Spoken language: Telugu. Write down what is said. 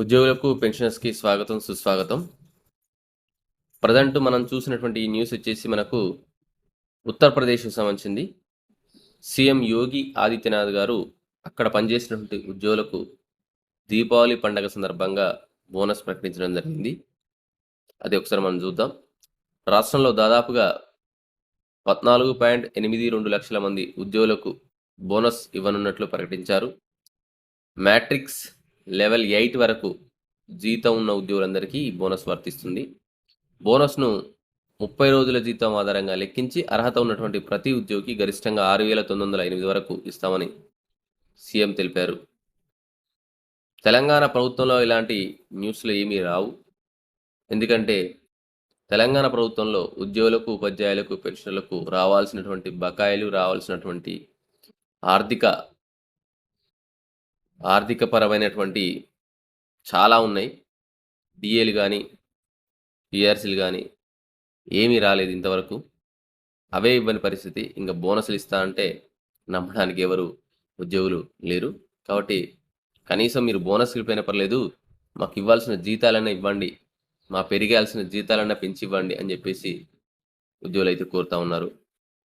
ఉద్యోగులకు పెన్షనర్స్కి స్వాగతం సుస్వాగతం. ప్రజెంట్ మనం చూసినటువంటి ఈ న్యూస్ వచ్చేసి మనకు ఉత్తరప్రదేశ్కి సంబంధించింది. సీఎం యోగి ఆదిత్యనాథ్ గారు అక్కడ పనిచేసినటువంటి ఉద్యోగులకు దీపావళి పండగ సందర్భంగా బోనస్ ప్రకటించడం జరిగింది. అది ఒకసారి మనం చూద్దాం. రాష్ట్రంలో దాదాపుగా పద్నాలుగు పాయింట్ ఎనిమిది రెండు లక్షల మంది ఉద్యోగులకు బోనస్ ఇవ్వనున్నట్లు ప్రకటించారు. మ్యాట్రిక్స్ లెవెల్ ఎయిట్ వరకు జీతం ఉన్న ఉద్యోగులందరికీ ఈ బోనస్ వర్తిస్తుంది. బోనస్ను ముప్పై రోజుల జీతం ఆధారంగా లెక్కించి అర్హత ఉన్నటువంటి ప్రతి ఉద్యోగికి గరిష్టంగా ఆరు వేల తొమ్మిది వందల ఎనిమిది వరకు ఇస్తామని సీఎం తెలిపారు. తెలంగాణ ప్రభుత్వంలో ఇలాంటి న్యూస్లు ఏమీ రావు. ఎందుకంటే తెలంగాణ ప్రభుత్వంలో ఉద్యోగులకు ఉపాధ్యాయులకు పెన్షన్లకు రావాల్సినటువంటి బకాయిలు రావాల్సినటువంటి ఆర్థిక ఆర్థిక పరమైనటువంటి చాలా ఉన్నాయి. డిఏలు కానీ పిఆర్సీలు కానీ ఏమీ రాలేదు ఇంతవరకు. అవే ఇవ్వని పరిస్థితి. ఇంకా బోనస్లు ఇస్తా అంటే నమ్మడానికి ఎవరు ఉద్యోగులు లేరు. కాబట్టి కనీసం మీరు బోనస్ ఇవ్వకపోయినా పర్లేదు మాకు ఇవ్వాల్సిన జీతాలన్నా ఇవ్వండి మా పెరిగాల్సిన జీతాలన్నా పెంచి ఇవ్వండి అని చెప్పేసి ఉద్యోగులు అయితే కోరుతా ఉన్నారు.